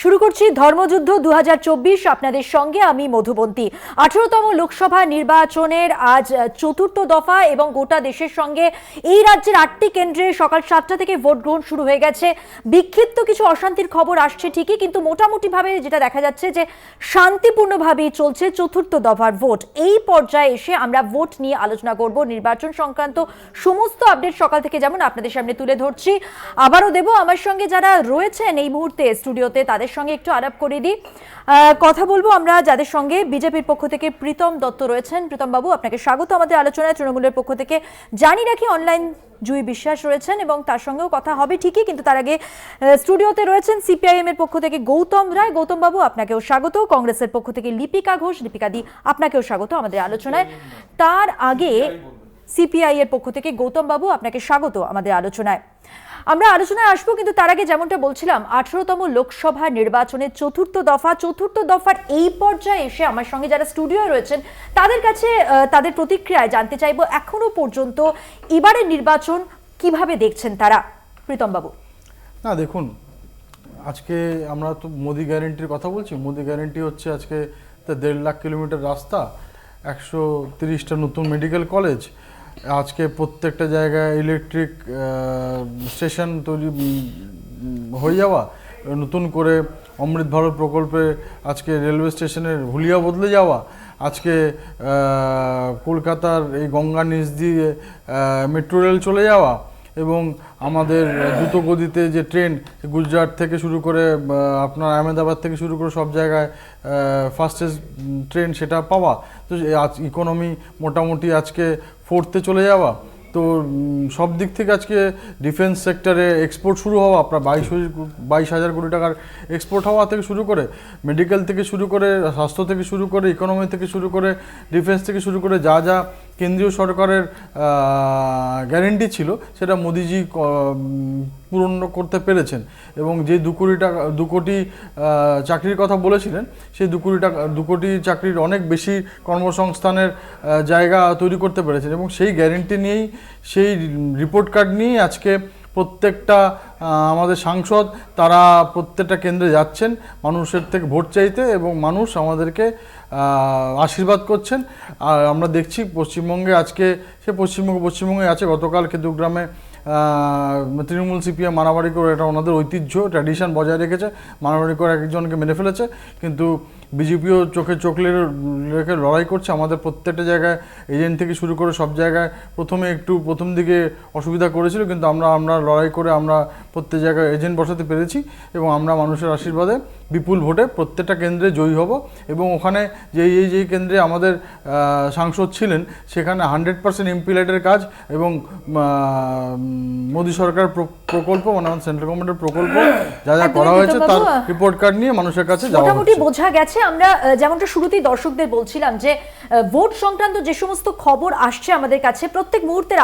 শুরু করছি ধর্মযুদ্ধ দু হাজার চব্বিশ। আপনাদের সঙ্গে আমি মধুবন্তী। আঠেরোতম লোকসভা নির্বাচনের আজ চতুর্থ দফা এবং গোটা দেশের সঙ্গে এই রাজ্যের আটটি কেন্দ্রে সকাল সাতটা থেকে ভোট গ্রহণ শুরু হয়ে গেছে। বিক্ষিপ্ত কিছু অশান্তির খবর আসছে ঠিকই, কিন্তু মোটামুটিভাবে যেটা দেখা যাচ্ছে যে শান্তিপূর্ণভাবেই চলছে চতুর্থ দফার ভোট। এই পর্যায়ে এসে আমরা ভোট নিয়ে আলোচনা করব। নির্বাচন সংক্রান্ত সমস্ত আপডেট সকাল থেকে যেমন আপনাদের সামনে তুলে ধরছি। আবারও দেব আমার সঙ্গে যারা রয়েছেন এই মুহূর্তে স্টুডিওতে, তাদের সঙ্গে একটু আলাপ করে দিই। কথা বলব আমরা যাদের সঙ্গে। বিজেপির পক্ষ থেকে প্রীতম দত্ত রয়েছেন। প্রীতম বাবু, আপনাকে স্বাগত আমাদের আলোচনায়। তৃণমূলের পক্ষ থেকে জানি রাখি অনলাইন জুই বিশ্বাস রয়েছেন এবং তার সঙ্গেও কথা হবে ঠিকই, কিন্তু তার আগে স্টুডিওতে রয়েছেন সিপিআইএম এর পক্ষ থেকে গৌতম রায়। গৌতম বাবু, আপনাকেও স্বাগত। কংগ্রেসের পক্ষ থেকে লিপিকা ঘোষ। লিপিকা দি আপনাকেও স্বাগত আমাদের আলোচনায়। তার আগে সিপিআই এর পক্ষ থেকে গৌতম বাবু আপনাকে স্বাগত আমাদের আলোচনায়। আমরা আলোচনায় আসব কিন্তু তার আগে যেমনটা বলছিলাম, আঠারোতম লোকসভা নির্বাচনের চতুর্থ দফা, চতুর্থ দফার এই পর্যায়ে এসে আমার সঙ্গে যারা স্টুডিও রয়েছেন, তাদের কাছে তাদের প্রতিক্রিয়ায় জানতে চাইব এখনও পর্যন্ত এবারের নির্বাচন কীভাবে দেখছেন তারা? প্রীতম বাবু। না, দেখুন, আজকে আমরা তো মোদি গ্যারেন্টির কথা বলছি। মোদি গ্যারেন্টি হচ্ছে আজকে দেড় লাখ কিলোমিটার রাস্তা, একশো তিরিশটা নতুন মেডিকেল কলেজ আজকে প্রত্যেকটা জায়গায় ইলেকট্রিক স্টেশন তৈরি হয়ে যাওয়া, নতুন করে অমৃত ভারত প্রকল্পে আজকে রেলওয়ে স্টেশনের হুলিয়া বদলে যাওয়া, আজকে কলকাতার এই গঙ্গা নিচ দিয়ে মেট্রো রেল চলে যাওয়া এবং আমাদের দ্রুত গতিতে যে ট্রেন গুজরাট থেকে শুরু করে আপনার আহমেদাবাদ থেকে শুরু করে সব জায়গায় ফাস্টেস্ট ট্রেন সেটা পাওয়া। তো আজ ইকোনমি মোটামুটি আজকে ফোর্থে চলে যাওয়া, তো সব দিক থেকে আজকে ডিফেন্স সেক্টরে এক্সপোর্ট শুরু হওয়া, আপনার বাইশ বাইশ হাজার কোটি টাকার এক্সপোর্ট হওয়া থেকে শুরু করে মেডিকেল থেকে শুরু করে, স্বাস্থ্য থেকে শুরু করে ইকোনমি থেকে শুরু করে ডিফেন্স থেকে শুরু করে যা যা কেন্দ্রীয় সরকারের গ্যারেন্টি ছিল, সেটা মোদিজি পূরণ করতে পেরেছেন এবং যে দু কোটি টাকা, দু কোটি চাকরির কথা বলেছিলেন, সেই দু কোটি টাকা, দু কোটি চাকরির অনেক বেশি কর্মসংস্থানের জায়গা তৈরি করতে পেরেছেন এবং সেই গ্যারেন্টি নিয়েই, সেই রিপোর্ট কার্ড নিয়েই আজকে প্রত্যেকটা আমাদের সাংসদ, তারা প্রত্যেকটা কেন্দ্রে যাচ্ছেন মানুষের থেকে ভোট চাইতে এবং মানুষ আমাদেরকে আশীর্বাদ করছেন। আর আমরা দেখছি পশ্চিমবঙ্গে আজকে, সে পশ্চিমবঙ্গ, পশ্চিমবঙ্গে আছে গতকাল কেতুগ্রামে তৃণমূল সিপিএম মারামারি করে এটা ওনাদের ঐতিহ্য ট্র্যাডিশন বজায় রেখেছে, মারামারি করে একজনকে মেনে ফেলেছে। কিন্তু বিজেপিও চোখে চোখ রেখে লড়াই করছে। আমাদের প্রত্যেকটা জায়গায় এজেন্ট থেকে শুরু করে সব জায়গায় প্রথমে একটু প্রথম দিকে অসুবিধা করেছিল, কিন্তু আমরা আমরা লড়াই করে আমরা প্রত্যেক জায়গায় এজেন্ট বসাতে পেরেছি এবং আমরা মানুষের আশীর্বাদে বিপুল ভোটে প্রত্যেকটা কেন্দ্রে জয়ী হব এবং ওখানে যেই, এই, যেই কেন্দ্রে আমাদের সাংসদ ছিলেন, সেখানে হান্ড্রেড পার্সেন্ট এমপিলাইটের কাজ এবং মোদী সরকার প্রকল্প মানে সেন্ট্রাল গভর্নমেন্টের প্রকল্প যা যা করা হয়েছে তার রিপোর্ট কার্ড নিয়ে মানুষের কাছে যাওয়া মোটামুটি বোঝা গেছে। আমরা যেমনটা শুরুতেই দর্শকদের বলছিলাম যে ভোট সংক্রান্ত যে সমস্ত খবর আসছে আমাদের কাছে প্রত্যেক মুহূর্তের